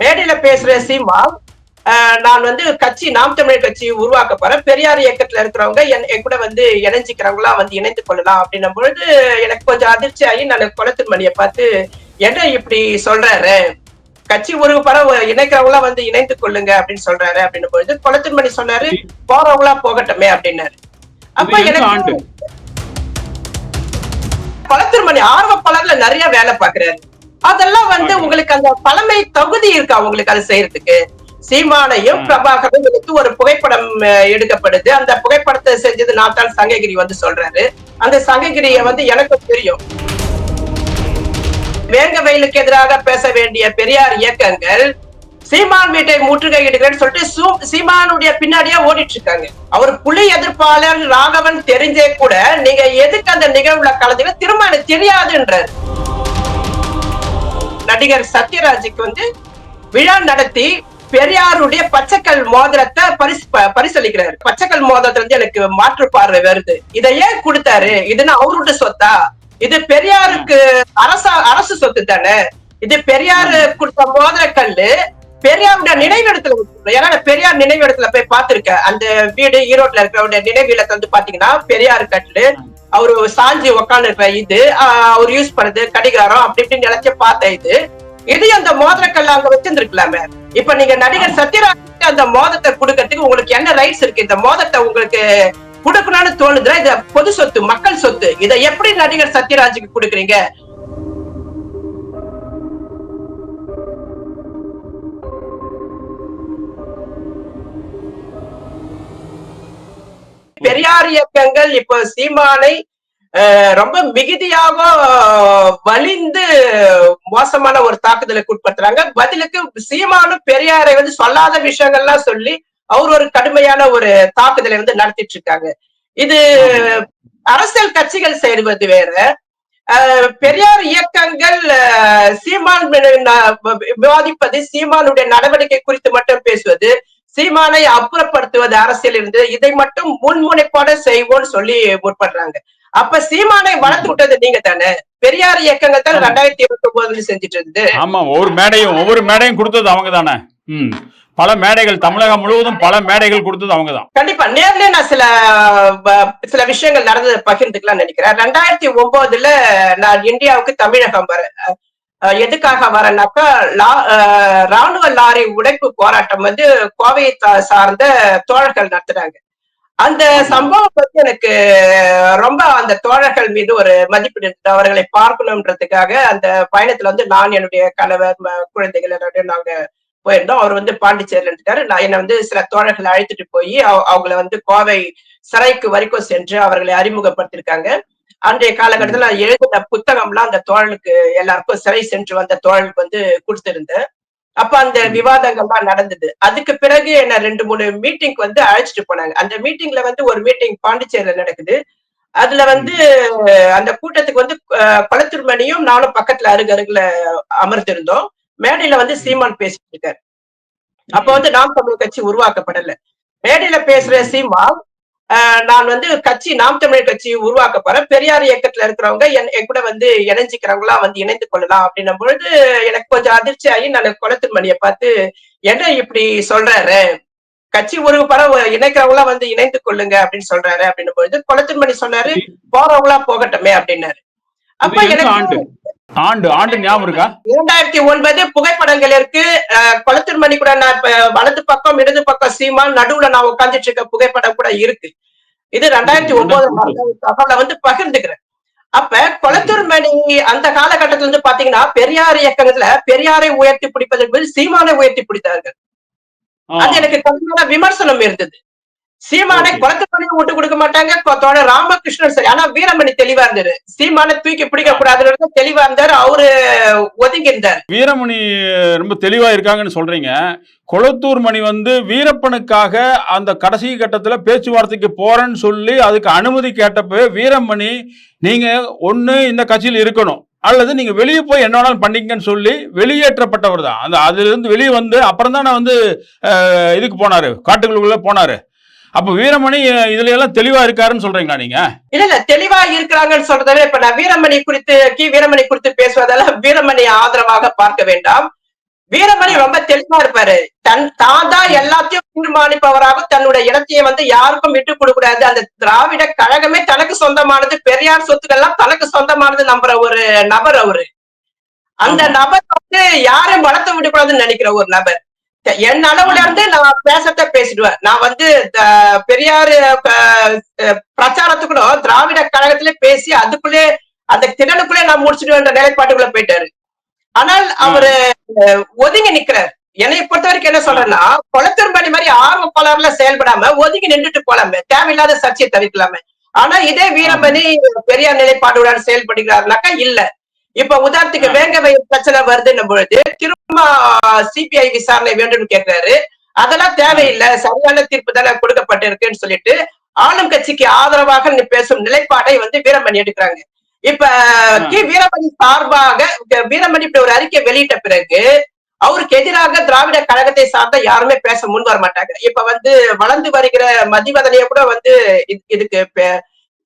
மேடையில பேசுற சீமா ஆஹ், நான் வந்து கட்சி நாம் தமிழர் கட்சி உருவாக்க போறேன். பெரியார் இயக்கத்துல இருக்கிறவங்க என் கூட வந்து இணைஞ்சிக்கிறவங்களா வந்து இணைந்து கொள்ளலாம் அப்படின்னும் பொழுது எனக்கு கொஞ்சம் அதிர்ச்சி ஆகி நான் குளத்தின்மணியை பார்த்து என்ன இப்படி சொல்றாரு? கட்சி ஒரு பரம் இணைக்கிறவங்களா வந்து இணைந்து கொள்ளுங்க அப்படின்னு சொல்றாரு. அப்படின்னும் பொழுது குளத்தின்மணி சொன்னாரு போறவங்களா போகட்டுமே அப்படின்னாரு. அப்ப எனக்கு குளத்தின்மணி ஆர்வப்பாளர்ல நிறைய வேலை பாக்குறாரு அதெல்லாம் வந்து. உங்களுக்கு அந்த பழமை தகுதி இருக்கா உங்களுக்கு அது செய்யறதுக்கு? சீமானையும். பிரபாகரும் எடுத்து ஒரு புகைப்படம் எடுக்கப்படுது. அந்த புகைப்படத்தை செஞ்சது நான் தான் சங்ககிரி வந்து சொல்றாரு. அந்த சங்ககிரிய வந்து எனக்கும் தெரியும். வேங்க வயலுக்கு எதிராக பேச வேண்டிய பெரியார் இயக்கங்கள் சீமான் வீட்டை முற்றுகையிடுகிறேன்னு சொல்லிட்டு சீமானுடைய பின்னாடியே ஓடிட்டு இருக்காங்க அவர் புலி எதிர்ப்பாளர் ராகவன் தெரிஞ்சே கூட நீங்க எதுக்கு அந்த நிகழ்வுல கலந்துக்க திரும்ப எனக்கு தெரியாதுன்றார். நடிகர் சத்யராஜுக்கு வந்து விழா நடத்தி பெரியாருடைய பச்சைக்கல் மோதிரத்தை பரிசு பரிசளிக்கிறாரு. பச்சைக்கல் மோதிரத்துல இருந்து எனக்கு மாற்று பார்வை வருது. இதை ஏன் கொடுத்தாரு? இதுன்னு அவருடைய சொத்தா? இது பெரியாருக்கு அரச அரசு சொத்து தானே? இது பெரியாரு கொடுத்த மோதிர கல்லு பெரியாருடைய நினைவிடத்துல வச்சிருக்கோம். ஏன்னா பெரியார் நினைவிடத்துல போய் பார்த்திருக்கேன். அந்த வீடு ஈரோட்ல இருக்கிறவருடைய நினைவிடத்தை வந்து பாத்தீங்கன்னா பெரியார் கல்லு அவரு சாஞ்சி உக்காந்து இருக்கிற இது அவர் யூஸ் பண்ணது கடிகாரம் அப்படி இப்படின்னு எல்லாத்தையும் பார்த்த இது. இது அந்த மோதிரக்கல்ல அங்க வச்சிருந்துருக்கலாமே. இப்ப நீங்க நடிகர் சத்யராஜ் அந்த மோதத்தை கொடுக்கறதுக்கு உங்களுக்கு என்ன ரைட்ஸ் இருக்கு? இந்த மோதத்தை உங்களுக்கு கொடுக்கணும்னு தோணுதுன்னா இது பொது சொத்து மக்கள் சொத்து. இதை எப்படி நடிகர் சத்யராஜுக்கு கொடுக்குறீங்க? பெரியார் இயக்கங்கள் இப்போ சீமானை ரொம்ப மிகுதியாக வலிந்து மோசமான ஒரு தாக்குதலுக்கு உட்படுத்துறாங்க. பதிலுக்கு சீமானும் பெரியாரை வந்து சொல்லாத விஷயங்கள்லாம் சொல்லி அவர் ஒரு கடுமையான ஒரு தாக்குதலை வந்து நடத்திட்டு இருக்காங்க இது அரசியல் கட்சிகள் செய்வது வேற. பெரியார் இயக்கங்கள் சீமான் விவாதிப்பது சீமானுடைய நடவடிக்கை குறித்து மட்டும் பேசுவது சீமானை அப்புறப்படுத்துவது அரசியல் இருந்து இதை மட்டும் முன்முனைப்போட செய்வோம்னு சொல்லி முற்படுறாங்க. அப்ப சீமானை வளர்த்து விட்டது நீங்க தானே? பெரியார் இயக்கங்கள் தான். ரெண்டாயிரத்தி இருபத்தி ஒன்பதுல செஞ்சுட்டு இருந்தது. ஆமா ஒவ்வொரு மேடையும் ஒவ்வொரு மேடையும் கொடுத்தது அவங்க தானே. ம். பல மேடைகள் தமிழகம் முழுவதும் பல மேடைகள் கொடுத்தது அவங்க தான். கண்டிப்பா. நேர்லயே நான் சில சில விஷயங்கள் நடந்தது பகிர்ந்துக்கலாம் நினைக்கிறேன். ரெண்டாயிரத்தி ஒன்பதுல நான் இந்தியாவுக்கு தமிழகம் வரேன் எதுக்காக வரேன்னாக்கா லா- ராணுவ லாரி உடைப்பு போராட்டம் வந்து கோவையை சார்ந்த தோழர்கள் நடத்துறாங்க. அந்த சம்பவம் வந்து எனக்கு ரொம்ப அந்த தோழர்கள் மீது ஒரு மதிப்பீடு இருந்தது. அவர்களை பார்க்கணுன்றதுக்காக அந்த பயணத்துல வந்து நான் என்னுடைய கணவர் ம- குழந்தைகள் எல்லாரும் நாங்க போயிருந்தோம். அவர் வந்து பாண்டிச்சேரியில இருந்துட்டாரு. நான் என்னை வந்து சில தோழர்களை அழைத்துட்டு போய் அவ- அவங்கள வந்து கோவை சிறைக்கு வரைக்கும் சென்று அவர்களை அறிமுகப்படுத்திருக்காங்க அன்றைய காலகட்டத்துல நான் எழுதின புத்தகம்லாம் அந்த தோழலுக்கு எல்லாருக்கும் சிறை சென்று வந்த தோழலுக்கு வந்து கொடுத்திருந்தேன். அப்ப அந்த விவாதங்கள்லாம் நடந்தது. அதுக்கு பிறகு என்ன ரெண்டு மூணு மீட்டிங் வந்து அழைச்சிட்டு போனாங்க. அந்த மீட்டிங்ல வந்து ஒரு மீட்டிங் பாண்டிச்சேரியில நடக்குது. அதுல வந்து அந்த கூட்டத்துக்கு வந்து குளத்தூர்மணியும் நானும் பக்கத்துல அருகருகுல அமர்ந்திருந்தோம். மேடையில வந்து சீமான் பேசிட்டு இருக்காரு. அப்ப வந்து நாம் தமிழ் கட்சி உருவாக்கப்படல. மேடையில பேசுற சீமான் நான் வந்து கட்சி நாம் தமிழர் கட்சி உருவாக்க போறேன். பெரியார் இயக்கத்துல இருக்கிறவங்க என் கூட வந்து இணைஞ்சிக்கிறவங்களா வந்து இணைந்து கொள்ளலாம் அப்படின்னும் பொழுது எனக்கு கொஞ்சம் அதிர்ச்சி ஆகி நான் குளத்தூர்மணியை பார்த்து என்ன இப்படி சொல்றாரு? கட்சி ஒரு பரம் இணைக்கிறவங்களா வந்து இணைந்து கொள்ளுங்க அப்படின்னு சொல்றாரு அப்படின்னும் பொழுது குளத்தூர்மணி சொன்னாரு போறவங்களா போகட்டுமே அப்படின்னாரு. அப்ப எனக்கு ஆண்டு ஆண்டு ஞாபகம் இருக்கா? இரண்டாயிரத்தி ஒன்பது புகைப்படங்கள் இருக்கு அஹ், குளத்தூர்மணி கூட நான் வலது பக்கம் இடது பக்கம் சீமான் நடுவுல நான் உட்கார்ந்துட்டு இருக்க புகைப்படம் கூட இருக்கு. இது ரெண்டாயிரத்தி ஒன்பது தகவலை வந்து பகிர்ந்துக்கிறேன். அப்ப குளத்தூர்மணி அந்த காலகட்டத்துல வந்து பாத்தீங்கன்னா பெரியார் இயக்கங்கள்ல பெரியாரை உயர்த்தி பிடிப்பதற்கு சீமானை உயர்த்தி பிடித்தார்கள். அது எனக்கு கடுமையான விமர்சனம் இருந்தது. சீமானை. குளத்துமணி விட்டு கொடுக்க மாட்டாங்க தோழர் ராமகிருஷ்ணன் சரி. ஆனா வீரமணி தெளிவா இருந்தாரு. சீமானை தூக்கி பிடிக்க கூடாதுன்னு தெளிவா இருந்தாரு அவரு ஒதுங்கி இருந்தார் வீரமணி ரொம்ப தெளிவா இருக்காங்கன்னு சொல்றீங்க. கொளத்தூர் மணி வந்து வீரப்பனுக்காக அந்த கடைசி கட்டத்துல பேச்சுவார்த்தைக்கு போறேன்னு சொல்லி அதுக்கு அனுமதி கேட்டப்ப வீரமணி நீங்க ஒண்ணு இந்த கட்சியில் இருக்கணும். அல்லது நீங்க வெளியே போய் என்ன வேணாலும் பண்ணீங்கன்னு சொல்லி வெளியேற்றப்பட்டவர் தான். அந்த அதுல இருந்து வெளியே வந்து அப்புறம் தான் வந்து அஹ், இதுக்கு போனாரு காட்டுக்குள்ள போனாரு. அப்ப வீரமணி இதுல எல்லாம் தெளிவா இருக்காருன்னு சொல்றீங்களா நீங்க? இல்ல இல்ல தெளிவா இருக்கிறாங்கன்னு சொல்றதை விட இப்ப நான் வீரமணி குறித்து கி. வீரமணி குறித்து பேசுவதெல்லாம் வீரமணி ஆதரவாக பார்க்க வேண்டாம். வீரமணி ரொம்ப தெளிவா இருப்பாரு. தன் தான் தான் எல்லாத்தையும் தீர்மானிப்பவராக தன்னுடைய இடத்தையே வந்து யாருக்கும் விட்டு கொடுக்க கூடாது அந்த திராவிட கழகமே தனக்கு சொந்தமானது பெரியார் சொத்துக்கள் எல்லாம் தனக்கு சொந்தமானது நம்புற ஒரு நபர் அவரு. அந்த. நபர் வந்து யாரையும் வளர்த்த விடக்கூடாதுன்னு நினைக்கிற ஒரு நபர். என் அளவுல இருந்து நான் பேசத்த பேசிடுவேன். நான் வந்து த- பிரச்சாரத்துக்குள்ள திராவிட கழகத்திலே பேசி அதுக்குள்ளே அந்த திடலுக்குள்ளே நான் முடிச்சிடுவேன் நிலைப்பாட்டுக்குள்ள போயிட்டாரு. ஆனால் அவரு ஒதுங்கி நிக்கிறார். என்னை பொறுத்த வரைக்கும் என்ன சொல்றேன்னா குளத்தூர்மணி மாதிரி ஆர்வப்பாளர்ல செயல்படாம ஒதுங்கி நின்றுட்டு போலாமே. தேவையில்லாத சர்ச்சையை தவிர்க்கலாமே. ஆனா இதே வீரமணி பெரியார் நிலைப்பாடுடன் செயல்படுகிறாருனாக்கா இல்ல. இப்ப உதாரணத்துக்கு ஆ. வேங்க வயல் பிரச்சனை வருதுன்னும் பொழுது திரும்ப சிபிஐ விசாரணை வேண்டும்னு கேட்கிறாரு அதெல்லாம் தேவையில்லை. சரியான தீர்ப்பு தானே கொடுக்கப்பட்டிருக்குன்னு சொல்லிட்டு ஆளும் கட்சிக்கு ஆதரவாக பேசும் நிலைப்பாடை வந்து வீரமணி எடுக்கிறாங்க. இப்ப கி வீரமணி சார்பாக வீரமணி இப்படி ஒரு அறிக்கை வெளியிட்ட பிறகு அவருக்கு எதிராக திராவிட கழகத்தை சார்ந்த யாருமே பேச முன் வர மாட்டாங்க. இப்ப வந்து வளர்ந்து வருகிற மதிவதனைய கூட வந்து இது- இதுக்கு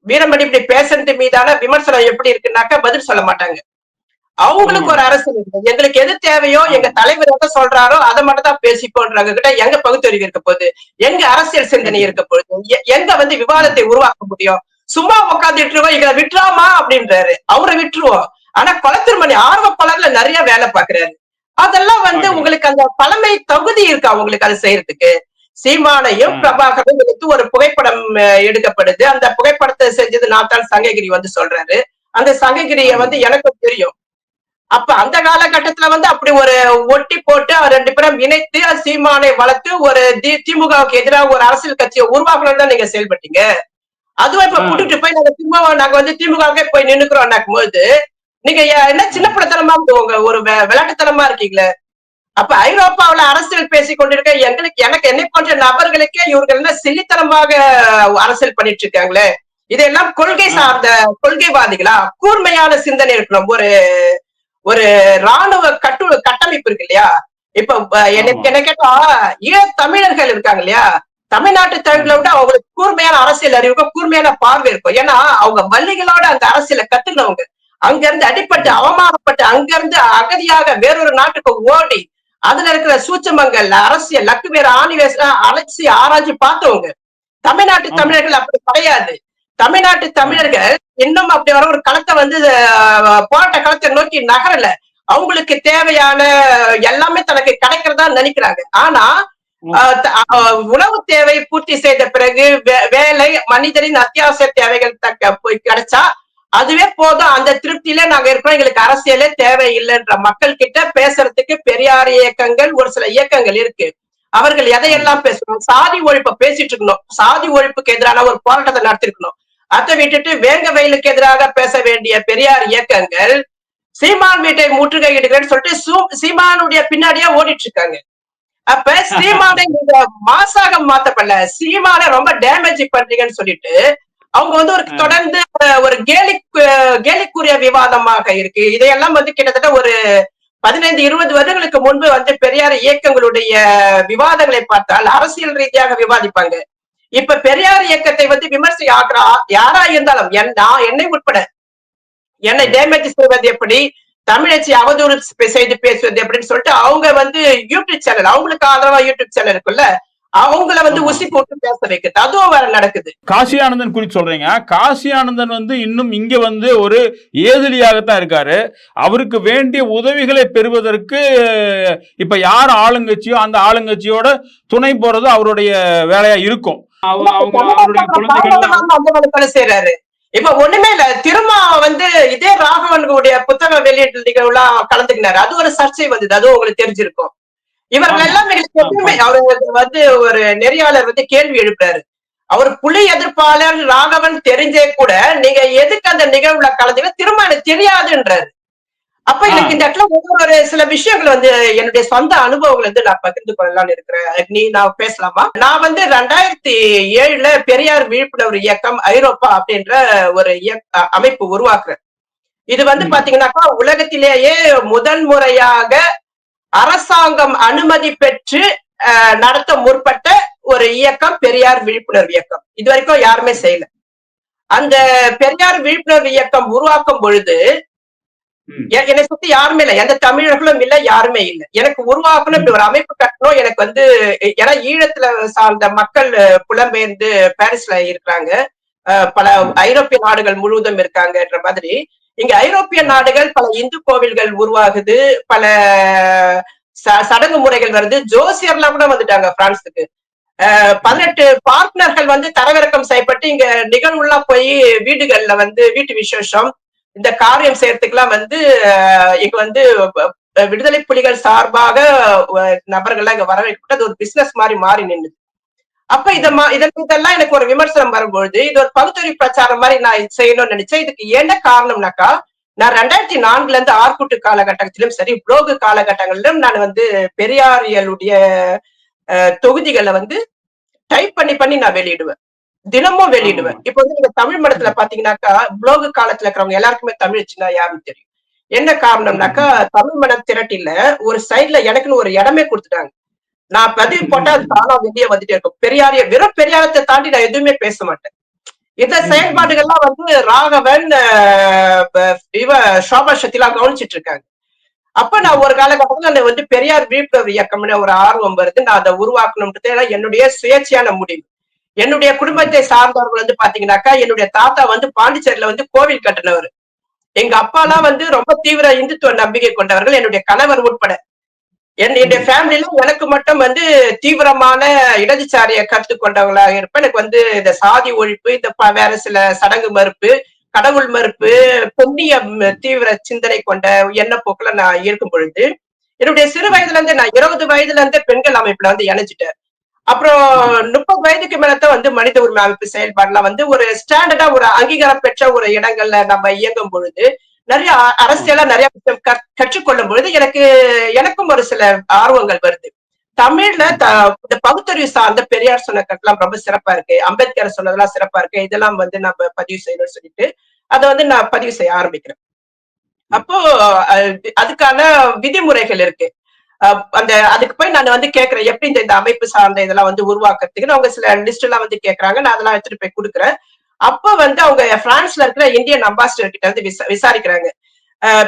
வீரமணி இப்படி பேசுறது மீதான விமர்சனம் எப்படி இருக்குன்னாக்கா பதில் சொல்ல மாட்டாங்க. அவங்களுக்கு ஒரு அரசியல் இருக்கு எங்களுக்கு எது தேவையோ எங்க தலைவர் எதை சொல்றாரோ அதை மட்டும் தான் பேசிப்போன்றாங்க கிட்ட எங்க பகுத்தறிவு இருக்க போகுது? எங்க அரசியல் சிந்தனை இருக்க போகுது? எங்க வந்து விவாதத்தை உருவாக்க முடியும்? சும்மா உட்காந்துட்டு இருக்கோம் எங்களை விட்டுறாமா அப்படின்றாரு. அவரை விட்டுருவோம். ஆனா குளத்திருமணி ஆர்வப்பாளர்ல நிறைய வேலை பாக்குறாரு அதெல்லாம் வந்து. உங்களுக்கு அந்த பழமை தகுதி இருக்கா உங்களுக்கு அது செய்யறதுக்கு? சீமானையும். பிரபாகரும் எடுத்து ஒரு புகைப்படம் எடுக்கப்படுது. அந்த புகைப்படத்தை செஞ்சது நான் தான் சங்ககிரி வந்து சொல்றாரு. அந்த சங்ககிரிய. வந்து எனக்கும் தெரியும். அப்ப அந்த காலகட்டத்துல வந்து அப்படி ஒரு ஒட்டி போட்டு அவர் ரெண்டு பேரும் இணைத்து சீமானை வளர்த்து ஒரு தி- திமுகவுக்கு எதிராக ஒரு அரசியல் கட்சியை உருவாக்கணும்னு தான் நீங்க செயல்பட்டீங்க. அதுவும் இப்ப. கூட்டிட்டு போய் நாங்க திரும்ப நாங்க வந்து திமுகவுக்கே போய் நின்னுக்கிறோம் போது நீங்க என்ன சின்ன பிள்ளைத்தனமா உங்க ஒரு விளையாட்டுத்தனமா இருக்கீங்களே? அப்ப ஐரோப்பாவுல அரசியல் பேசிக் கொண்டிருக்க எங்களுக்கு எனக்கு என்னை போன்ற நபர்களுக்கே இவர்கள் என்ன சில்லித்தனமாக அரசியல் பண்ணிட்டு இருக்காங்களே? இதெல்லாம் கொள்கை சார்ந்த கொள்கைவாதிகளா? கூர்மையான சிந்தனை இருக்கணும். ஒரு ஒரு ராணுவ கட்டு கட்டமைப்பு இருக்கு இல்லையா? இப்ப எனக்கு. என்ன கேட்டா ஈழ தமிழர்கள் இருக்காங்க இல்லையா? தமிழ்நாட்டு தமிழை விட அவங்களுக்கு கூர்மையான அரசியல் அறிவுக்கும் கூர்மையான பார்வை இருக்கும். ஏன்னா அவங்க வள்ளிகளோட அந்த அரசியலை கத்துக்கினவங்க அங்க இருந்து அடிப்பட்டு அவமானப்பட்டு அங்க இருந்து அகதியாக வேறொரு நாட்டுக்கு ஓடி அதுல இருக்கிற சூச்சமங்கள் அரசியல் லக்கு வேற ஆணி வேச அலைச்சி ஆராய்ச்சி பார்த்தவங்க. தமிழ்நாட்டு. தமிழர்கள் அப்படி கிடையாது. தமிழ்நாட்டு தமிழர்கள் இன்னும் அப்படி வர ஒரு களத்தை வந்து போராட்ட களத்தை நோக்கி நகரல. அவங்களுக்கு தேவையான எல்லாமே தனக்கு கிடைக்கிறதா நினைக்கிறாங்க. ஆனா உணவு தேவை பூர்த்தி செய்த பிறகு வேலை மனிதரின் அத்தியாவசிய தேவைகள் போய் கிடைச்சா அதுவே போதும். அந்த திருப்தியில நாங்க இருக்கிறோம். எங்களுக்கு அரசியலே தேவையில்லைன்ற மக்கள் கிட்ட பேசுறதுக்கு பெரியார் இயக்கங்கள் ஒரு சில இயக்கங்கள் இருக்கு. அவர்கள் எதையெல்லாம் பேசணும் சாதி ஒழிப்பை பேசிட்டு இருக்கணும். சாதி ஒழிப்புக்கு எதிரான ஒரு போராட்டத்தை நடத்திருக்கணும். அதை விட்டுட்டு வேங்க வயலுக்கு எதிராக பேச வேண்டிய பெரியார் இயக்கங்கள் சீமான் வீட்டை முற்றுகையிடுகிறேன்னு சொல்லிட்டு சூ- சீமானுடைய பின்னாடியே ஓடிட்டு இருக்காங்க அப்ப சீமானை நீங்க மாசாக மாத்தப்படல. சீமானை ரொம்ப டேமேஜ் பண்றீங்கன்னு சொல்லிட்டு அவங்க வந்து ஒரு. தொடர்ந்து ஒரு கேலி கேலிக்குரிய விவாதமாக இருக்கு. இதையெல்லாம் வந்து கிட்டத்தட்ட ஒரு பதினைந்து இருபது வருடங்களுக்கு முன்பு வந்து பெரியார் இயக்கங்களுடைய விவாதங்களை பார்த்தால் அரசியல் ரீதியாக விவாதிப்பாங்க. இப்ப பெரியார் இயக்கத்தை வந்து விமர்சி ஆக்குறா யாரா இருந்தாலும் என் நான் என்னை உட்பட. என்னை டேமேஜ் செய்வது எப்படி? தமிழச்சி அவதூறு செய்து பேசுவது எப்படின்னு சொல்லிட்டு அவங்க வந்து யூடியூப் சேனல் அவங்களுக்கு ஆதரவா யூடியூப் சேனல் இருக்குல்ல அவங்கள வந்து. உசி போட்டு பேச வைக்கிறது அதுவும் வேற நடக்குது. காசி ஆனந்தன் குறித்து சொல்றீங்க. காசி ஆனந்தன் வந்து இன்னும் இங்க வந்து ஒரு ஏதிலியாகத்தான் இருக்காரு. அவருக்கு வேண்டிய உதவிகளை பெறுவதற்கு இப்ப யார் ஆளுங்கட்சியோ அந்த ஆளுங்கட்சியோட துணை போறது அவருடைய வேலையா இருக்கும். செய்யறாரு இப்ப ஒண்ணுமே இல்ல திரும்ப வந்து இதே ராகவனுடைய புத்தக வெளியீட்டு நிகழ்வுலாம் கலந்துக்கினாரு. அது ஒரு சர்ச்சை வந்தது அதுவும் உங்களுக்கு தெரிஞ்சிருக்கும். இவர்கள். எல்லாம் எப்பவுமே அவரு வந்து ஒரு நெறியாளர் வந்து கேள்வி எழுப்புறாரு. அவர் புலி எதிர்ப்பாளர் ராகவன் தெரிஞ்சே கூட நீங்க எதுக்கு அந்த நிகழ்வுல கலந்துக்க திரும்ப எனக்கு தெரியாதுன்றாரு. அப்ப எனக்கு. இந்த இடத்துல ஒவ்வொரு சில விஷயங்கள் வந்து என்னுடைய சொந்த அனுபவங்கள் வந்து நான் பகிர்ந்து கொள்ளலாம்னு இருக்கிறேன். நீ நான் பேசலாமா? நான் வந்து ரெண்டாயிரத்தி ஏழுல பெரியார் விழிப்புணர்வு இயக்கம் ஐரோப்பா அப்படின்ற ஒரு அமைப்பு உருவாக்குறேன். இது வந்து. பாத்தீங்கன்னாக்கா உலகத்திலேயே முதல் முறையாக அரசாங்கம் அனுமதி பெற்று நடத்த முற்பட்ட ஒரு இயக்கம் பெரியார் விழிப்புணர்வு இயக்கம். இது வரைக்கும் யாருமே செய்யல. அந்த பெரியார் விழிப்புணர்வு இயக்கம் உருவாக்கும் பொழுது என்னை சுத்தி யாருமே இல்லை. எந்த தமிழர்களும் இல்ல யாருமே இல்ல. எனக்கு உருவாக்கணும் இப்படி ஒரு அமைப்பு கட்டணும். எனக்கு வந்து ஏன்னா ஈழத்துல சார்ந்த மக்கள் புலம்பெயர்ந்து பாரிஸ்ல இருக்கிறாங்க. பல ஐரோப்பிய நாடுகள் முழுவதும் இருக்காங்கன்ற மாதிரி. இங்க ஐரோப்பிய நாடுகள் பல இந்து கோவில்கள் உருவாகுது. பல சடங்கு முறைகள் வருது. ஜோசியர்லாம் கூட வந்துட்டாங்க பிரான்ஸுக்கு. பதினெட்டு பார்ட்னர்கள் வந்து தரவிறக்கம் செய்யப்பட்டு இங்க நிகழ்வுலாம் போய் வீடுகள்ல வந்து வீட்டு விசேஷம். இந்த காரியம் செய்யறதுக்கெல்லாம் வந்து இங்க வந்து விடுதலை புலிகள் சார்பாக நபர்கள்லாம் இங்க வரவேற்கப்பட்டு அது ஒரு பிசினஸ் மாதிரி மாறி நின்றுது அப்ப இத மா- இதன் இதெல்லாம் எனக்கு ஒரு விமர்சனம் வரும்பொழுது இது ஒரு பகுத்தறி பிரச்சாரம் மாதிரி நான் செய்யணும்னு நினைச்சேன். இதுக்கு என்ன காரணம்னாக்கா நான் ரெண்டாயிரத்தி நான்குல இருந்து ஆர்குட்டு காலகட்டத்திலும் சரி புளோகு காலகட்டங்களிலும் நான் வந்து பெரியாரியலுடைய தொகுதிகளை வந்து டைப் பண்ணி பண்ணி நான் வெளியிடுவேன். தினமும் வெளியிடுவேன். இப்ப வந்து நீங்க தமிழ் மடத்துல பாத்தீங்கன்னாக்கா புளோகு காலத்துல இருக்கிறவங்க எல்லாருக்குமே தமிழ் சின்ன யாருன்னு தெரியும். என்ன காரணம்னாக்கா தமிழ் மடம் திரட்டில ஒரு சைட்ல எனக்குன்னு ஒரு இடமே கொடுத்துட்டாங்க. நான் பதிவு போட்டா அது தானா வெளியே வந்துட்டே இருக்கும். பெரியாரிய வெறும் பெரியாரத்தை தாண்டி நான் எதுவுமே பேச மாட்டேன். இந்த செயல்பாடுகள்லாம் வந்து ராகவன் இவ சோபா சக்திலாம் கவனிச்சிட்டு இருக்காங்க. அப்ப நான் ஒரு காலகட்டத்துல நான் வந்து பெரியார் விழிப்புணர்வு இயக்கம்னு ஒரு ஆர்வம் வருது. நான் அதை உருவாக்கணும்ன்றது என்னுடைய சுயேட்சையான முடிவு. என்னுடைய குடும்பத்தை சார்ந்தவர்கள் வந்து பாத்தீங்கன்னாக்கா என்னுடைய தாத்தா வந்து பாண்டிச்சேரியில வந்து கோவில் கட்டினவர். எங்க அப்பாலாம் வந்து ரொம்ப தீவிர இந்துத்துவ நம்பிக்கை கொண்டவர்கள் என்னுடைய கணவர் உட்பட. என்னுடைய ஃபேமிலியில எனக்கு மட்டும் வந்து தீவிரமான இடதுசாரிய கருத்து கொண்டவங்களாக இருப்பேன். எனக்கு வந்து இந்த சாதி ஒழிப்பு இந்த ப- வேற சில சடங்கு மறுப்பு கடவுள் மறுப்பு பொன்னிய தீவிர சிந்தனை கொண்ட எண்ணப்போக்குல நான் இருக்கும் பொழுது என்னுடைய சிறு வயதுல இருந்து நான் இருபது வயதுல இருந்தே பெண்கள் அமைப்புல வந்து இணைஞ்சிட்டேன். அப்புறம் முப்பது வயதுக்கு மேலதான் வந்து மனித உரிமை அமைப்பு செயல்பாடுல வந்து ஒரு ஸ்டாண்டர்டா ஒரு அங்கீகாரம் பெற்ற ஒரு இடங்கள்ல நம்ம இயங்கும் பொழுது நிறைய அ- அரசியலா நிறைய கற்றுக்கொள்ளும் பொழுது எனக்கு எனக்கும் ஒரு சில ஆர்வங்கள் வருது. தமிழ்ல த இந்த பகுத்தறிவு சார்ந்த பெரியார் சொன்ன கட்டெல்லாம் ரொம்ப சிறப்பா இருக்கு. அம்பேத்கர் சொன்னதெல்லாம் சிறப்பா இருக்கு. இதெல்லாம் வந்து நம்ம பதிவு செய்யணும்னு சொல்லிட்டு அதை வந்து நான் பதிவு செய்ய ஆரம்பிக்கிறேன். அப்போ அதுக்கான விதிமுறைகள் இருக்கு. அந்த அதுக்கு போய் நான் வந்து கேட்கிறேன் எப்படி இந்த இந்த அமைப்பு சார்ந்த இதெல்லாம் வந்து உருவாக்குறதுக்குன்னு. அவங்க சில லிஸ்ட் எல்லாம் வந்து கேட்கறாங்க நான் அதெல்லாம் எடுத்துட்டு போய் கொடுக்குறேன். அப்ப வந்து அவங்க பிரான்ஸ்ல இருக்கிற இந்தியன் அம்பாசிடர் கிட்ட வந்து விசா- விசாரிக்கிறாங்க.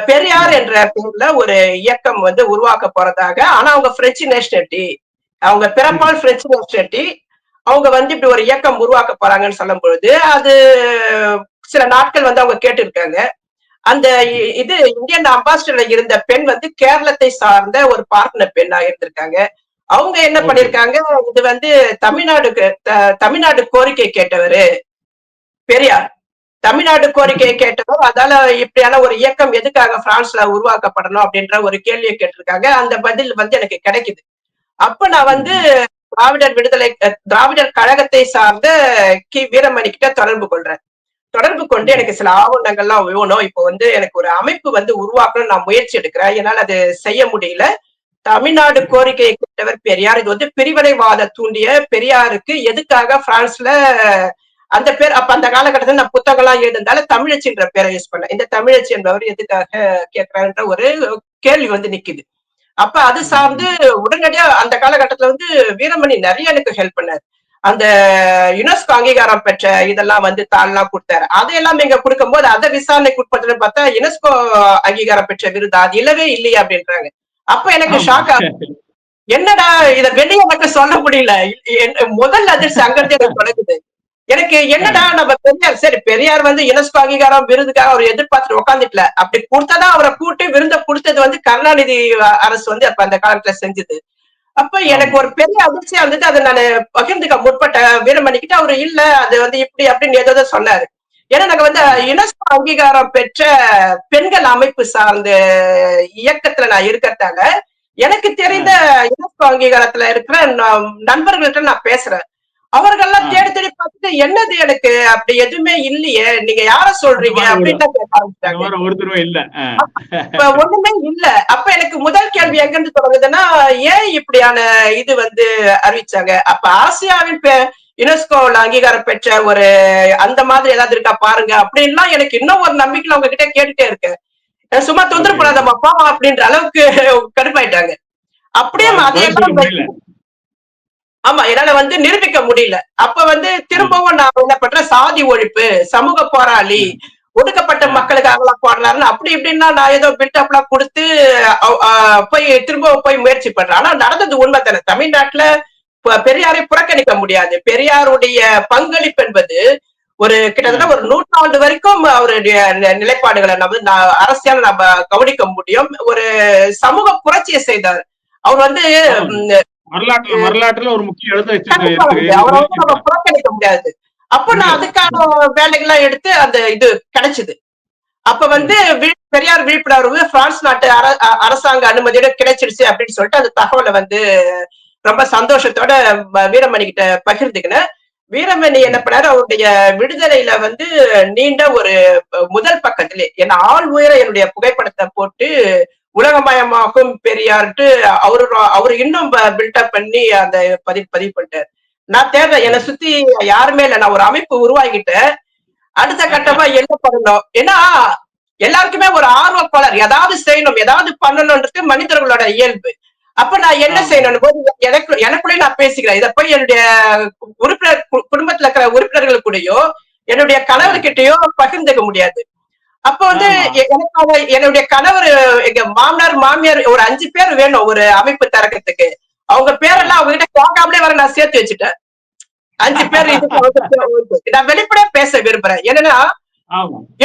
பெரியார் என்ற பேர்ல ஒரு இயக்கம் வந்து உருவாக்க போறதாக. ஆனா அவங்க பிரெஞ்சு நேஷனலிட்டி அவங்க பிறப்பால் பிரெஞ்சு நேஷனலிட்டி அவங்க வந்து இப்படி ஒரு இயக்கம் உருவாக்க போறாங்கன்னு சொல்லும் பொழுது அது சில நாட்கள் வந்து அவங்க கேட்டிருக்காங்க. அந்த இது இந்தியன் அம்பாசிடர்ல இருந்த பெண் வந்து கேரளத்தை சார்ந்த ஒரு பார்ட்னர் பெண்ணா இருந்திருக்காங்க. அவங்க என்ன. பண்ணிருக்காங்க? இது வந்து தமிழ்நாடுக்கு தமிழ்நாடு கோரிக்கை கேட்டவரு. பெரியார். தமிழ்நாடு கோரிக்கையை கேட்டவர் அதால இப்படியான ஒரு இயக்கம் எதுக்காக பிரான்ஸ்ல உருவாக்கப்படணும் அப்படின்ற ஒரு கேள்வியை கேட்டிருக்காங்க. அந்த பதில் வந்து எனக்கு கிடைக்குது. அப்ப நான் வந்து திராவிடர் விடுதலை திராவிடர் கழகத்தை சார்ந்த கி வீரமணி கிட்ட தொடர்பு கொள்றேன். தொடர்பு கொண்டு எனக்கு சில ஆவணங்கள்லாம் வேணும். இப்போ வந்து எனக்கு ஒரு அமைப்பு வந்து உருவாக்கணும் நான் முயற்சி எடுக்கிறேன். என்னால் அது செய்ய முடியல. தமிழ்நாடு கோரிக்கையை கேட்டவர் பெரியார். இது வந்து பிரிவினைவாத தூண்டிய பெரியாருக்கு எதுக்காக பிரான்ஸ்ல அந்த பேர் அப்ப அந்த காலகட்டத்தில் நான் புத்தகம்லாம் எழுதுனால தமிழச்சின்ற பேரை யூஸ் பண்ணேன். இந்த தமிழச்சி என்பவர் எதுக்காக கேட்கிறாருன்ற ஒரு கேள்வி வந்து நிக்குது. அப்ப அது சார்ந்து உடனடியா அந்த காலகட்டத்துல வந்து வீரமணி நிறைய எனக்கு ஹெல்ப் பண்ணாரு. அந்த யுனெஸ்கோ அங்கீகாரம் பெற்ற இதெல்லாம் வந்து தாள்லாம் கொடுத்தாரு. அதையெல்லாம் இங்க கொடுக்கும்போது அதை விசாரணைக்கு உட்பட்டு பார்த்தா யுனெஸ்கோ அங்கீகாரம் பெற்ற விருது அது இல்லவே இல்லையே அப்படின்றாங்க. அப்ப எனக்கு ஷாக் என்னடா இத வெளிய மட்டும் சொல்ல முடியல. முதல் அதிர்ச்சி அங்கிருந்து எனக்கு தொடங்குது. எனக்கு என்னடா நம்ம பெரியார் சரி பெரியார் வந்து யுனெஸ்கோ அங்கீகாரம் விருதுக்காக அவர் எதிர்பார்த்துட்டு உட்காந்துட்டல அப்படி கொடுத்தாதான் அவரை கூட்டு விருந்த கொடுத்தது வந்து கருணாநிதி அரசு வந்து அப்ப அந்த காலத்துல செஞ்சது. அப்ப எனக்கு ஒரு பெரிய அதிர்ச்சியா இருந்தது. அதை நான் பகிர்ந்துக்க முற்பட்ட வீரமணிக்கிட்ட அவரு இல்ல அது வந்து இப்படி அப்படின்னு ஏதோ சொன்னாரு. ஏன்னா நாங்க வந்து யுனெஸ்கோ அங்கீகாரம் பெற்ற பெண்கள் அமைப்பு சார்ந்த இயக்கத்துல நான் இருக்கிறதால எனக்கு தெரிந்த யுனெஸ்கோ அங்கீகாரத்துல இருக்கிற நண்பர்கள்ட்ட நான் பேசுறேன். அவர்கள்லாம். தேடி தேடி பார்த்துட்டு என்னது எனக்கு? அப்படி எதுவுமே இல்லையே. நீங்க யார சொல்றீங்க? அப்படின்னு இல்ல. ஒண்ணுமே இல்ல. அப்ப எனக்கு முதல் கேள்வி எங்க இருந்து தொடங்குதுன்னா ஏன் இப்படியான இது வந்து அறிவிச்சாங்க? அப்ப ஆசியாவின் யுனெஸ்கோல அங்கீகாரம் பெற்ற ஒரு அந்த மாதிரி ஏதாவது இருக்கா பாருங்க. அப்படின்லாம் எனக்கு இன்னும் ஒரு நம்பிக்கையில அவங்க கிட்ட கேட்டுட்டே இருக்கேன். சும்மா தொந்தரவு அப்படின்ற அளவுக்கு கடுப்பாயிட்டாங்க. அப்படியே முடியல ஆமா என்னால வந்து நிரூபிக்க முடியல. அப்ப வந்து திரும்பவும் நான் என்ன பண்றேன்? சாதி ஒழிப்பு சமூக போராளி ஒடுக்கப்பட்ட. மக்களுக்காக எல்லாம் போடுறாருன்னு அப்படி இப்படின்னா நான் ஏதோ பில்டப் எல்லாம் கொடுத்து போய் திரும்ப போய் முயற்சி பண்றேன். ஆனா நடந்தது உண்மை தானே தமிழ்நாட்டுல பெரியாரை புறக்கணிக்க முடியாது. பெரியாருடைய பங்களிப்பு என்பது ஒரு கிட்டத்தட்ட ஒரு நூற்றாண்டு வரைக்கும் அவருடைய நிலைப்பாடுகளை நம்ம அரசியல் நம்ம கவனிக்க முடியும். ஒரு சமூக புரட்சியை செய்தார். அவர் வந்து வரலாற்று வரலாற்றுல ஒரு முக்கிய புறக்கணிக்க முடியாது. அப்ப நான் அதுக்கான வேலைகள்லாம் எடுத்து அந்த இது கிடைச்சது. அப்ப வந்து பெரியார் விழிப்புணர்வு பிரான்ஸ் நாட்டு அரசாங்க அனுமதியோட கிடைச்சிருச்சு அப்படின்னு சொல்லிட்டு அந்த தகவலை வந்து ரொம்ப சந்தோஷத்தோட வீரமணி கிட்ட பகிர்ந்துக்கினேன். வீரமணி என்ன பண்ணாரு? அவருடைய விடுதலையில வந்து நீண்ட ஒரு முதல் பக்கத்திலே என்ன ஆள் உயர என்னுடைய புகைப்படத்தை போட்டு உலகமயமாக்கும் பெரியார்ட்டு அவரு அவரு இன்னும் பில்டப் பண்ணி அந்த பதிவு பதிவு பண்ணிட்டாரு நான் தேடுறேன் என்னை சுத்தி யாருமே இல்ல. நான் ஒரு அமைப்பு உருவாக்கிட்டேன். அடுத்த கட்டமா என்ன பண்ணணும்? ஏன்னா எல்லாருக்குமே ஒரு ஆர்வ கோளாறு ஏதாவது செய்யணும் ஏதாவது பண்ணணும்ன்றது மனிதர்களோட இயல்பு. அப்ப நான் என்ன. செய்யணும்? போது எனக்கு எனக்குள்ளே நான் பேசிக்கிறேன். இதை போய் என்னுடைய உறுப்பினர் குடும்பத்துல இருக்கிற உறுப்பினர்கள் கூடயோ என்னுடைய கணவர்கிட்டயோ பகிர்ந்துக்க முடியாது. அப்ப வந்து ஆமா. எ- எனக்காக என்னுடைய கணவர் எங்க மாமனார் மாமியார் ஒரு அஞ்சு பேர் வேணும் ஒரு அமைப்பு திறக்கிறதுக்கு. அவங்க பேரெல்லாம் அவங்க கிட்ட கேட்காமலே வர நான் சேர்த்து வச்சுட்டேன். அஞ்சு பேர். நான் வெளிப்படையா பேச விரும்புறேன். என்னன்னா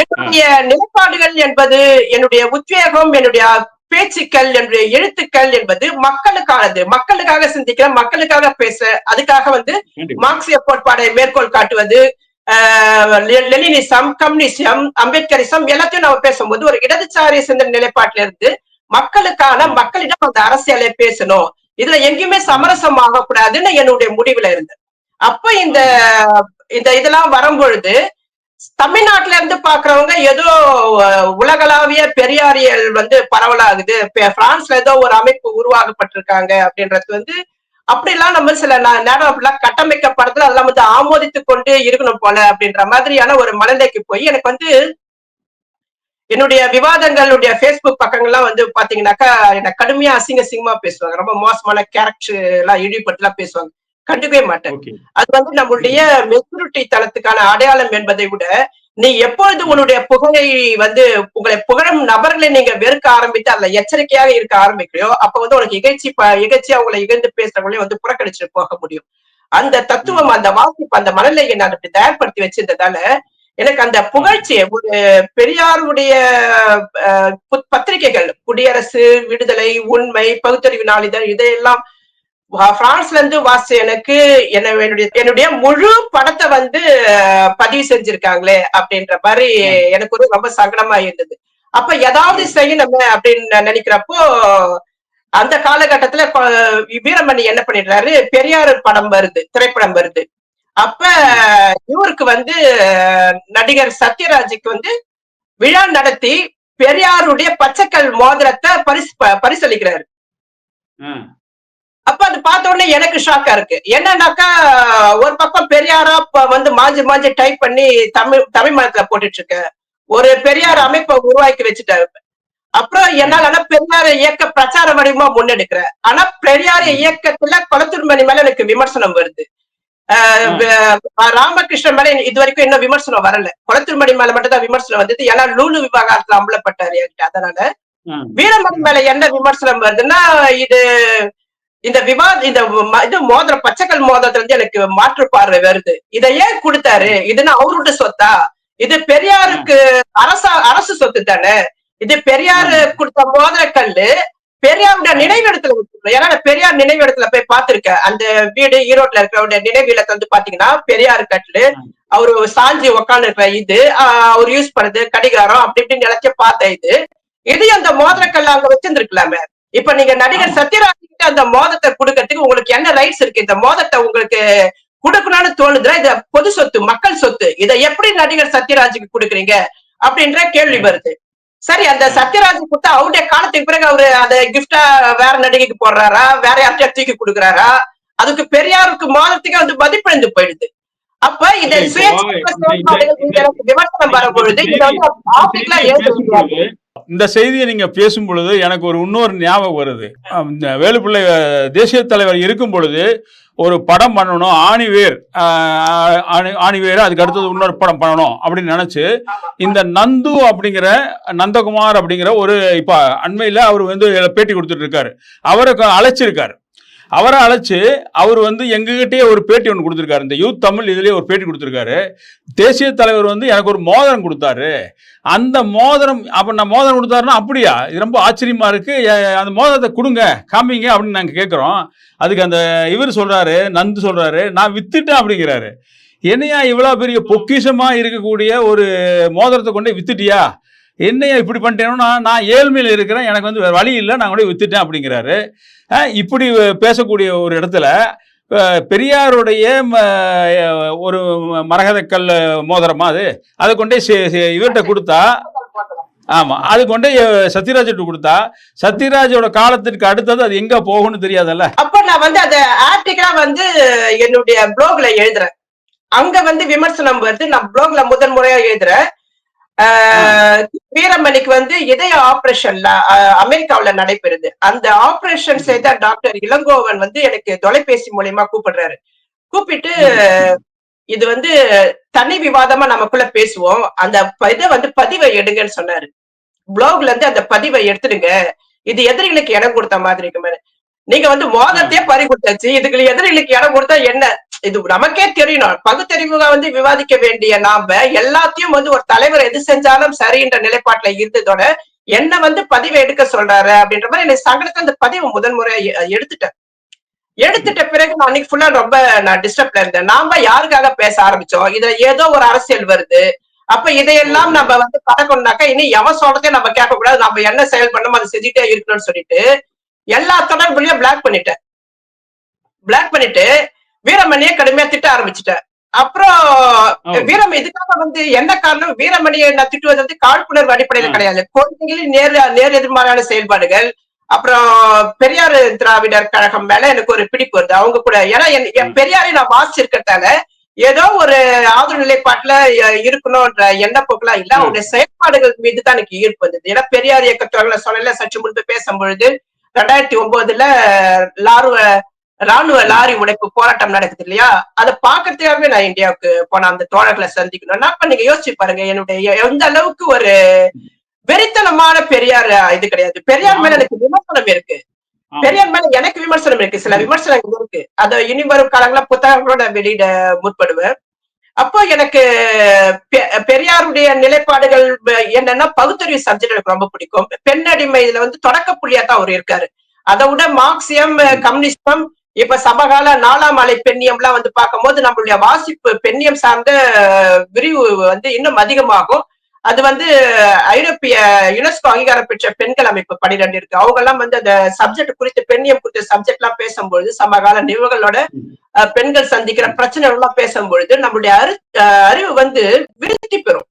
என்னுடைய நிலைப்பாடுகள் என்பது என்னுடைய உத்வேகம் என்னுடைய பேச்சுக்கள் என்னுடைய எழுத்துக்கள் என்பது மக்களுக்கானது. மக்களுக்காக சிந்திக்கிற மக்களுக்காக பேச அதுக்காக வந்து மார்க்சிய கோட்பாடை மேற்கோள் காட்டுவது லெனினிசம் கம்யூனிசம் அம்பேத்கரிசம் எல்லாத்தையும் நம்ம பேசும்போது ஒரு இடதுசாரி சிந்தனை நிலைப்பாட்டில இருந்து மக்களுக்கான மக்களிடம் அந்த அரசியலை பேசணும். இதுல எங்கேயுமே சமரசம் ஆகக்கூடாதுன்னு என்னுடைய முடிவுல இருந்து. அப்ப இந்த இந்த இதெல்லாம் வரும்பொழுது தமிழ்நாட்டுல இருந்து பாக்குறவங்க ஏதோ உலகளாவிய பெரியாரியல் வந்து பரவலாகுது. பிரான்ஸ்ல ஏதோ ஒரு அமைப்பு உருவாக்கப்பட்டிருக்காங்க அப்படின்றது வந்து அப்படிலாம் நம்ம சில நேரம் அப்படிலாம் கட்டமைக்கப்படுறது அதெல்லாம் வந்து ஆமோதித்து கொண்டு இருக்கணும் போல அப்படின்ற மாதிரியான ஒரு மனநிலைக்கு போய் எனக்கு வந்து என்னுடைய விவாதங்களுடைய ஃபேஸ்புக் பக்கங்கள்லாம் வந்து பாத்தீங்கன்னாக்கா என்ன கடுமையா அசிங்க அசிங்கமா பேசுவாங்க. ரொம்ப மோசமான கேரக்டர் எல்லாம் இழிவுபட்டு எல்லாம் பேசுவாங்க. கண்டுக்கவே மாட்டேன். அது வந்து நம்மளுடைய மெச்சூரிட்டி தளத்துக்கான அடையாளம் என்பதை விட நீ எப்பொழுது உன்னுடைய புகழை வந்து உங்களை புகழும் நபர்களை நீங்க வெறுக்க ஆரம்பித்து அதுல எச்சரிக்கையாக இருக்க ஆரம்பிக்கிறியோ அப்ப வந்து உனக்கு இகழ்ச்சி இகழ்ச்சியா உங்களை இகழ்ந்து பேசுறவங்களையும் வந்து புறக்கணிச்சுட்டு போக முடியும். அந்த தத்துவம் அந்த வாசிப்பு அந்த மனநிலையை நான் அப்படி தயார்படுத்தி வச்சிருந்ததால எனக்கு அந்த புகழ்ச்சி ஒரு பெரியாருடைய புத்- பத்திரிகைகள் குடியரசு விடுதலை உண்மை பகுத்தறிவு நாளிதழ் இதையெல்லாம் பிரான்ஸ்ல இருந்து வாஸ் எனக்கு என்ன என்னுடைய என்னுடைய முழு படத்தை வந்து பதிவு செஞ்சிருக்காங்களே அப்படின்ற மாதிரி எனக்கு ஒரு ரொம்ப சங்கடமா இருந்தது. அப்ப ஏதாவது செய்யணும் அப்படின்னு நினைக்கிறப்போ அந்த காலகட்டத்துல வீரமணி என்ன பண்ணிடுறாரு? பெரியார் படம் வருது திரைப்படம் வருது. அப்ப இவருக்கு வந்து நடிகர் சத்யராஜுக்கு வந்து விழா நடத்தி பெரியாருடைய பச்சைக்கல் மோதிரத்தை பரிசு பரிசளிக்கிறாரு. அப்ப அது பார்த்த உடனே எனக்கு ஷாக்கா இருக்கு. என்னன்னாக்கா ஒரு பக்கம் பெரியாரா வந்து மாஞ்சி மாஞ்சி டைப் பண்ணி தமிழ் தமிழ் மதத்துல போட்டுட்டு இருக்க. ஒரு பெரியார் அமைப்பை உருவாக்கி வச்சுட்டாரு. அப்புறம் என்னால ஆனா பெரியார் இயக்க பிரச்சார வடிவமா முன்னெடுக்கிறேன் ஆனா பெரியார் இயக்கத்துல குளத்தூர் மணி மேல எனக்கு விமர்சனம் வருது. ஆஹ் ராமகிருஷ்ணன் மேல இது வரைக்கும் இன்னும் விமர்சனம் வரல. குளத்தூர் மணி மேல மட்டும் தான் விமர்சனம் வந்தது. ஏன்னா லூலு விவகாரத்துல அம்பலப்பட்டாரு என்கிட்ட. அதனால வீரமணி மேல என்ன விமர்சனம் வருதுன்னா இது இந்த விவாத இந்த இது மோதிரம் பச்சைக்கல் மோதிரத்துல இருந்து எனக்கு மாற்று பார்வை வருது. இதை ஏன் கொடுத்தாரு? இதுன்னா அவரோட சொத்தா? இது பெரியாருக்கு அரசா அரசு சொத்து தானே? இது பெரியாரு கொடுத்த மோதிர கல்லு பெரியாருடைய நினைவிடத்துல. ஏன்னா பெரியார் நினைவிடத்துல போய் பார்த்திருக்கேன். அந்த வீடு ஈரோட்ல இருக்கிற நினைவிடத்தை வந்து பாத்தீங்கன்னா பெரியார் கட்லு அவரு சாஞ்சி உக்காந்து இருக்கிற இது அவர் யூஸ் பண்ணது கடிகாரம் அப்படி இப்படின்னு எல்லாத்தையும் பார்த்த இது. இது அந்த மோதிரக்கல்ல அங்க வச்சிருந்துருக்கலாமே. இப்ப நீங்க நடிகர் சத்யராஜ் கிட்ட அந்த மோதத்தை கொடுக்கறதுக்கு உங்களுக்கு என்ன ரைட்ஸ் இருக்கு? இந்த மோதத்தை உங்களுக்கு கொடுக்கணும்னு தோணுதுன்னா இது பொது சொத்து மக்கள் சொத்து இதை எப்படி நடிகர் சத்யராஜுக்கு கொடுக்குறீங்க? அப்படின்ற கேள்வி வருது. சரி அந்த சத்யராஜ் கொடுத்தா அவருடைய காலத்துக்கு பிறகு அவரு அந்த கிஃப்டா வேற நடிகைக்கு போடுறாரா? வேற யார்கிட்டயா தூக்கி கொடுக்குறாரா? அதுக்கு பெரியாருக்கு மோதத்துக்கே வந்து மதிப்பிழந்து போயிடுது. அப்ப எனக்கு விமர்சனம் வரும்பொழுது இதை வந்து ஆபீஸ்ல எழுத முடியாது இந்த செய்தியை நீங்க பேசும் பொழுது எனக்கு ஒரு இன்னொரு ஞாபகம் வருது. இந்த வேலுப்பிள்ளை தேசிய தலைவர் இருக்கும் பொழுது ஒரு படம் பண்ணணும் ஆணிவேர் ஆணி- ஆணிவேர் அதுக்கு அடுத்தது இன்னொரு படம் பண்ணணும் அப்படின்னு நினைச்சு இந்த நந்து அப்படிங்கிற நந்தகுமார் அப்படிங்கிற ஒரு இப்ப அண்மையில அவர் வந்து பேட்டி கொடுத்துட்டு இருக்காரு. அவரை க- அழைச்சிருக்காரு. அவரை அழைச்சு அவர் வந்து எங்ககிட்டயே ஒரு பேட்டி ஒன்று கொடுத்துருக்காரு. இந்த யூத் தமிழ் இதுலேயே ஒரு பேட்டி கொடுத்துருக்காரு. தேசிய தலைவர் வந்து எனக்கு ஒரு மோதிரம் கொடுத்தாரு. அந்த மோதிரம் அப்போ நான் மோதிரம் கொடுத்தாருன்னா அப்படியா? இது ரொம்ப ஆச்சரியமாக இருக்குது அந்த மோதிரத்தை கொடுங்க காமிங்க அப்படின்னு நாங்கள் கேட்குறோம் அதுக்கு அந்த இவர் சொல்கிறாரு நந்து சொல்கிறாரு நான் வித்துட்டேன் அப்படிங்கிறாரு. என்னையா இவ்வளோ பெரிய பொக்கிஷமாக இருக்கக்கூடிய ஒரு மோதிரத்தை கொண்டு வித்துட்டியா? என்னையா இப்படி பண்ணிட்டேன்னா நான் ஏழ்மையில் இருக்கிறேன். எனக்கு வந்து வேற வழி இல்லை. நான் கூட வித்துட்டேன் அப்படிங்கிறாரு. இப்படி பேசக்கூடிய ஒரு இடத்துல பெரியாருடைய ஒரு மரகதக்கல் மோதிரமா அது? அதை கொண்டே இவர்கிட்ட கொடுத்தா ஆமா. அது கொண்டே சத்யராஜிட்ட கொடுத்தா சத்யராஜோட காலத்திற்கு அடுத்தது அது எங்க போகும்னு தெரியாதல்ல? அப்ப நான் வந்து அந்த ஆர்டிகலா வந்து என்னுடைய ப்ளோக்ல எழுதுறேன். அங்க வந்து விமர்சனம் வருது. நான் ப்ளோக்ல முதன் முறையா எழுதுறேன். வீரமணிக்கு வந்து இதய ஆபரேஷன்ல அமெரிக்காவுல நடைபெறுது. அந்த ஆபரேஷன் செய்த டாக்டர் இளங்கோவன் வந்து எனக்கு தொலைபேசி மூலியமா கூப்பிடுறாரு. கூப்பிட்டு இது வந்து தனி விவாதமா நமக்குள்ள பேசுவோம். அந்த இதை வந்து பதிவை எடுங்கன்னு சொன்னாரு. ப்ளாக்ல இருந்து அந்த பதிவை எடுத்துடுங்க. இது எதிரிகளுக்கு இடம் கொடுத்த மாதிரி இருக்கு மாதிரி. நீங்க வந்து மோதத்தையே பறி கொடுத்தாச்சு இதுக்கு எதிரிகளுக்கு இடம் கொடுத்தா என்ன? இது நமக்கே தெரியணும் பகுத்தறிவுగా வந்து விவாதிக்க வேண்டிய நாம எல்லாத்தையும் வந்து ஒரு தலைவர் எது செஞ்சாலும் சரின்ற நிலைப்பாட்டுல இருந்ததோட என்ன வந்து பதிவை எடுக்க சொல்றாரு அப்படின்ற மாதிரி எனக்கு சங்கடத்துல அந்த பதிவை முதல் முறை எடுத்துட்டேன். எடுத்துட்ட பிறகு நான் அன்னைக்கு ஃபுல்லா ரொம்ப நான் டிஸ்டர்ப்ல இருந்தேன். நாம யாருக்காக பேச ஆரம்பிச்சோம்? இதுல ஏதோ ஒரு அரசியல் வருது. அப்ப இதையெல்லாம் நம்ம வந்து கடக்கணும்னாக்கா இனி எவன் சொல்றதையும் நம்ம கேட்க கூடாது நம்ம என்ன செயல் பண்ணோமோ அதை செஞ்சுட்டே இருக்கணும்னு சொல்லிட்டு எல்லா தொடர்புலையும் பிளாக் பண்ணிட்டேன். பிளாக் பண்ணிட்டு வீரமணியை கடுமையா திட்ட ஆரம்பிச்சிட்டேன். அப்புறம். வீரம் இதுக்காக வந்து என்ன காரணம்? வீரமணியை நான் திட்டுவது வந்து காழ்ப்புணர்வு அடிப்படையில. கிடையாது. கொள்கைகளில் நேர் நேர் எதிர்மாறான செயல்பாடுகள் அப்புறம் பெரியார் திராவிடர் கழகம் மேல எனக்கு ஒரு பிடிப்பு வருது. அவங்க கூட ஏன்னா என் பெரியாரை நான் வாசிச்சிருக்கிறதால ஏதோ ஒரு ஆதரவு நிலைப்பாட்டுல இருக்கணும்ன்ற எண்ணப்போக்கெல்லாம் இல்ல. அவருடைய செயல்பாடுகள் மீது தான் எனக்கு ஈர்ப்பு வந்தது. ஏன்னா பெரியார் இயக்கத்தவர்களை சொல்லல சற்று முன்பு பேசும்பொழுது ரெண்டாயிரத்தி ஒன்பதுல லாரு ராணுவ லாரி உடைப்பு போராட்டம் நடக்குது இல்லையா? அதை பாக்குறதுக்காகவே நான் இந்தியாவுக்கு போன அந்த தோழர்களை சந்திக்கணும்னா அப்ப நீங்க யோசிச்சு பாருங்க. என்னுடைய எந்த அளவுக்கு ஒரு வெறித்தனமான பெரியார் இது கிடையாது. பெரியார் மேல எனக்கு விமர்சனம் இருக்கு. பெரியார் மேல எனக்கு விமர்சனம் இருக்கு. சில விமர்சனங்கள் இருக்கு. அதை இனி வரும் காலங்கள புத்தகங்களோட வெளியிட முற்படுவேன். அப்போ எனக்கு பெ- பெரியாருடைய நிலைப்பாடுகள் என்னன்னா பகுத்தறிவு சப்ஜெக்ட் எனக்கு ரொம்ப பிடிக்கும். பெண்ணடிமை இதுல வந்து தொடக்க புள்ளியா தான் அவர் இருக்காரு. அதை விட மார்க்சியம் கம்யூனிஸ்டம் இப்ப சமகால நாலாம் அலை பெண்ணியம்லாம் வந்து பார்க்கும்போது நம்மளுடைய வாசிப்பு பெண்ணியம் சார்ந்த விரிவு வந்து இன்னும் அதிகமாகும். அது வந்து ஐரோப்பிய யுனெஸ்கோ அங்கீகாரம் பெற்ற பெண்கள் அமைப்பு பனிரெண்டு இருக்கு. அவங்க எல்லாம் வந்து அந்த சப்ஜெக்ட் குறித்து பெண்ணியம் குறித்த சப்ஜெக்ட் எல்லாம் பேசும்பொழுது சமகால நிகழ்வுகளோட பெண்கள் சந்திக்கிற பிரச்சனைகள் எல்லாம் பேசும்பொழுது நம்மளுடைய அரு அஹ், அறிவு வந்து விருத்தி பெறும்.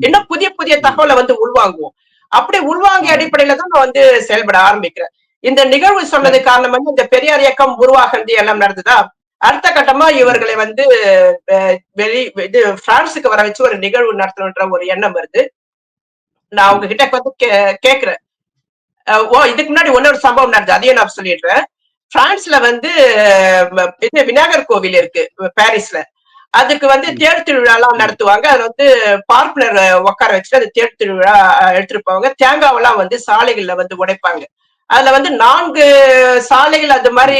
இன்னும் புதிய புதிய தகவலை வந்து உள்வாங்குவோம். அப்படி உள்வாங்கிய அடிப்படையில தான் நான் வந்து செயல்பட ஆரம்பிக்கிறேன். இந்த நிகழ்வு சொன்னது காரணம் வந்து இந்த பெரியார் இயக்கம் உருவாகிறது எல்லாம் நடந்ததா? அடுத்த கட்டமா இவர்களை வந்து வெளி இது பிரான்ஸுக்கு வர வச்சு ஒரு நிகழ்வு நடத்தணுன்ற ஒரு எண்ணம் வருது. நான் அவங்க கிட்ட வந்து கே- கேக்குறேன். ஓ இதுக்கு முன்னாடி ஒன்னொரு சம்பவம் நடந்தது. அதையும் நான் சொல்லிடுறேன். பிரான்ஸ்ல வந்து இது விநாயகர் கோவில் இருக்கு பாரிஸ்ல. அதுக்கு வந்து தேர் திருவிழாலாம் நடத்துவாங்க. அது வந்து பார்ப்பனர் உட்கார வச்சுட்டு அந்த தேர் திருவிழா எடுத்துட்டு போவாங்க. தேங்காவெல்லாம் வந்து சாலைகள்ல வந்து உடைப்பாங்க. அதுல வந்து நான்கு சாலைகள் அது மாதிரி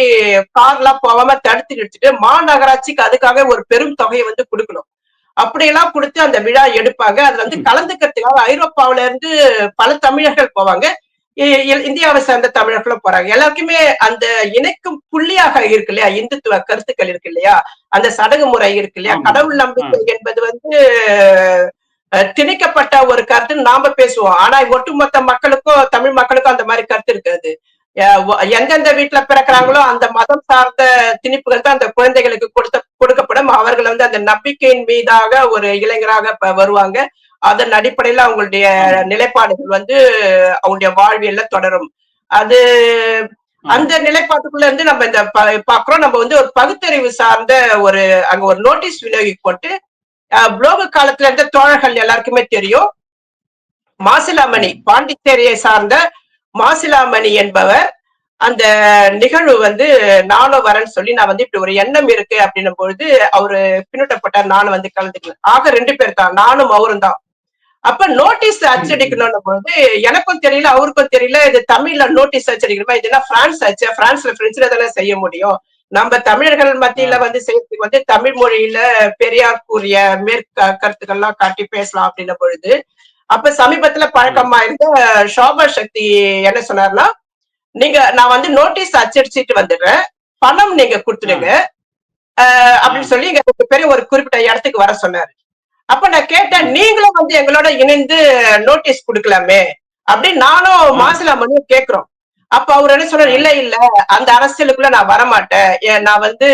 கார் எல்லாம் போகாம தடுத்து நிறுத்திட்டு மாநகராட்சிக்கு அதுக்காக ஒரு பெரும் தொகையை வந்து கொடுக்கணும். அப்படியெல்லாம் கொடுத்து அந்த விழா எடுப்பாங்க. அதுல வந்து கலந்துக்கிறதுக்காக ஐரோப்பாவில இருந்து பல தமிழர்கள் போவாங்க. இந்தியாவை சேர்ந்த தமிழர்களும் போறாங்க. எல்லாருக்குமே அந்த இணைக்கும் புள்ளியாக இருக்கு இல்லையா? இந்துத்துவ கருத்துக்கள் இருக்கு இல்லையா? அந்த சடங்கு முறை இருக்கு இல்லையா. கடவுள் நம்பிக்கை என்பது வந்து திணிக்கப்பட்ட ஒரு கருத்துன்னு நாம பேசுவோம். ஆனா ஒட்டுமொத்த மக்களுக்கும் தமிழ் மக்களுக்கும் அந்த மாதிரி கருத்து இருக்காது. எந்தெந்த வீட்டுல பிறக்கிறாங்களோ அந்த மதம் சார்ந்த திணிப்புகள் தான் அந்த குழந்தைகளுக்கு கொடுத்த கொடுக்கப்படும். அவர்கள் வந்து அந்த நம்பிக்கையின் மீதாக ஒரு இளைஞராக வருவாங்க. அதன் அடிப்படையில அவங்களுடைய நிலைப்பாடுகள் வந்து அவங்களுடைய வாழ்வியல்ல தொடரும். அது அந்த நிலைப்பாட்டுக்குள்ள இருந்து நம்ம இந்த ப- பாக்குறோம். நம்ம வந்து ஒரு பகுத்தறிவு சார்ந்த ஒரு அங்க ஒரு நோட்டீஸ் விநியோகி போட்டு புலோக காலத்துல இருந்த தோழர்கள் எல்லாருக்குமே தெரியும். மாசிலாமணி பாண்டிச்சேரியை சார்ந்த மாசிலாமணி என்பவர் அந்த நிகழ்வு வந்து நானும் வரேன்னு சொல்லி நான் வந்து இப்படி ஒரு எண்ணம் இருக்கு அப்படின்னும் பொழுது அவரு பின்னூட்டப்பட்டார் நானும் வந்து கலந்துக்கல ஆக ரெண்டு பேர் தான் நானும் அவரும் தான். அப்ப நோட்டீஸ் அச்சடிக்கணும் பொழுது எனக்கும் தெரியல அவருக்கும் தெரியல இது தமிழ்ல நோட்டீஸ் அச்சடிக்கணுமா இதுனா பிரான்ஸ் ஆச்சு பிரான்ஸ்ல பிரெஞ்சுல தானே செய்ய முடியும். நம்ம தமிழர்கள் மத்தியில வந்து செய்யறதுக்கு வந்து தமிழ் மொழியில பெரியார் கூறிய மேற்கு கருத்துக்கள்லாம் காட்டி பேசலாம் அப்படின்ன பொழுது அப்ப சமீபத்துல பழக்கமா இருந்த சோபா சக்தி என்ன சொன்னார்னா நீங்க நான் வந்து நோட்டீஸ் அச்சடிச்சிட்டு வந்துடுறேன் பணம் நீங்க கொடுத்துடுங்க. அஹ் அப்படின்னு சொல்லி ரெண்டு பேரும் ஒரு குறிப்பிட்ட இடத்துக்கு வர சொன்னாரு. அப்ப நான் கேட்டேன் நீங்களும் வந்து எங்களோட இணைந்து நோட்டீஸ் கொடுக்கலாமே அப்படின்னு நானும் மாசிலாமணியும் கேக்குறோம். அப்ப அவர் என்ன சொன்னார் இல்ல இல்ல அந்த அரசியலுக்குள்ள நான் வரமாட்டேன். நான் வந்து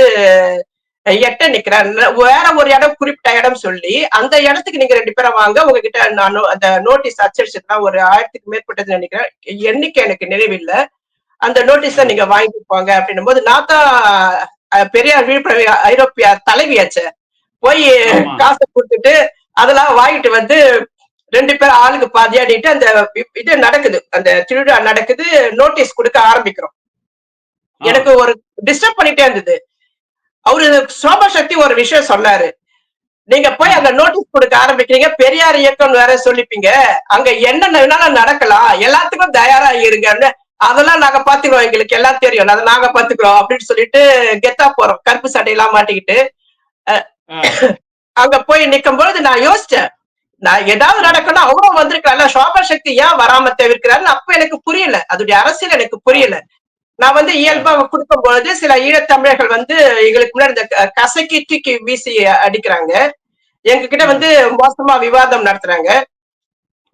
எட்ட நிக்கிறேன். வேற ஒரு இடம் குறிப்பிட்ட இடம் சொல்லி அந்த இடத்துக்கு நீங்க ரெண்டு பேரும் வாங்க. உங்ககிட்ட நான் அந்த நோட்டீஸ் அச்சடிச்சதுதான் ஒரு ஆயிரத்துக்கு மேற்பட்டது நினைக்கிறேன். எண்ணிக்கை எனக்கு நினைவில்லை. அந்த நோட்டீஸ நீங்க வாங்கிட்டு போங்க. அப்படின்னும் போது நான் தான் பெரியார் விழுப்புரம் ஐரோப்பிய தலைவியாச்சே. போய். காசை கொடுத்துட்டு அதெல்லாம் வாங்கிட்டு வந்து ரெண்டு பேரும் ஆளுக்கு பாதியாடிட்டு அந்த இது நடக்குது. அந்த திருவிழா நடக்குது. நோட்டீஸ் கொடுக்க ஆரம்பிக்கிறோம். எனக்கு ஒரு டிஸ்டர்ப் பண்ணிட்டே இருந்தது. அவரு சோபா சக்தி ஒரு விஷயம் சொன்னாரு. நீங்க போய் அங்க நோட்டீஸ் கொடுக்க ஆரம்பிக்கிறீங்க. பெரியார் இயக்கம் வேற சொல்லிப்பீங்க. அங்க என்னென்ன வேணாலும் நடக்கலாம். எல்லாத்துக்கும் தயாரா இருங்கன்னு. அதெல்லாம் நாங்க பாத்துக்கிறோம் எங்களுக்கு எல்லாம் தெரியும். அதை நாங்க பாத்துக்கிறோம் அப்படின்னு சொல்லிட்டு கெத்தா போறோம். கருப்பு சட்டையெல்லாம் மாட்டிக்கிட்டு. அங்க போய் நிக்கும் பொழுது நான் யோசிச்சேன். ஏதாவது நடக்கணும் அவரும் வந்திருக்கல சோபா சக்தி ஏன் வராம தவிர்க்கிறாருன்னு அப்ப எனக்கு புரியல. அதோடைய அரசியல் எனக்கு புரியல. நான் வந்து இயல்பா கொடுக்கும் பொழுது சில ஈழத்தமிழர்கள் வந்து எங்களுக்கு முன்னாடி இந்த கசக்கி தூக்கி வீசி அடிக்கிறாங்க. எங்க கிட்ட வந்து மோசமா விவாதம் நடத்துறாங்க.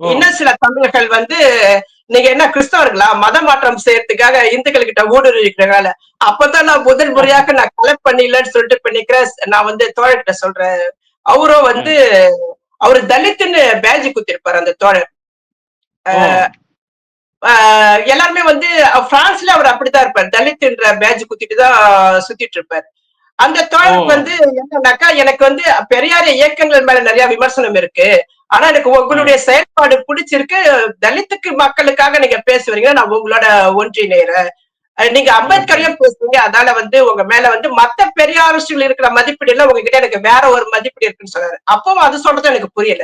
இன்னும் சில தமிழர்கள் வந்து நீங்க என்ன கிறிஸ்தவர்களா? மத மாற்றம் செய்யறதுக்காக இந்துக்கள் கிட்ட ஊடுருவிக்கிறாங்க அப்பதான் நான் முதல் முறையாக நான் கலெக்ட் பண்ணிடலன்னு சொல்லிட்டு இப்ப நிக்கிறேன் நான் வந்து தோழர்கிட்ட சொல்றேன். அவரும் வந்து அவரு தலித்துன்னு பேஜ் குத்திருப்பாரு அந்த தோழர். எல்லாருமே வந்து பிரான்ஸ்ல அவர் அப்படித்தான் இருப்பார். தலித்ன்ற பேட்ச் குத்திட்டு தான் சுத்திட்டு இருப்பார் அந்த தோழருக்கு. வந்து என்னன்னாக்கா எனக்கு வந்து பெரியார் இயக்கங்கள் மேல நிறைய விமர்சனம் இருக்கு. ஆனா எனக்கு உங்களுடைய செயல்பாடு பிடிச்சிருக்கு. தலித்துக்கு மக்களுக்காக நீங்க பேசுவீங்க நான் உங்களோட ஒன்றிணைறேன். நீங்க அம்பேத்கரையும் பேசுவீங்க அதனால வந்து உங்க மேல வந்து மத்த பெரியாரிஸ்டுகள் இருக்கிற மதிப்பீடு எல்லாம் உங்ககிட்ட எனக்கு வேற ஒரு மதிப்பீடு இருக்குன்னு சொன்னாரு. அப்பவும் அது சொல்றது எனக்கு புரியல.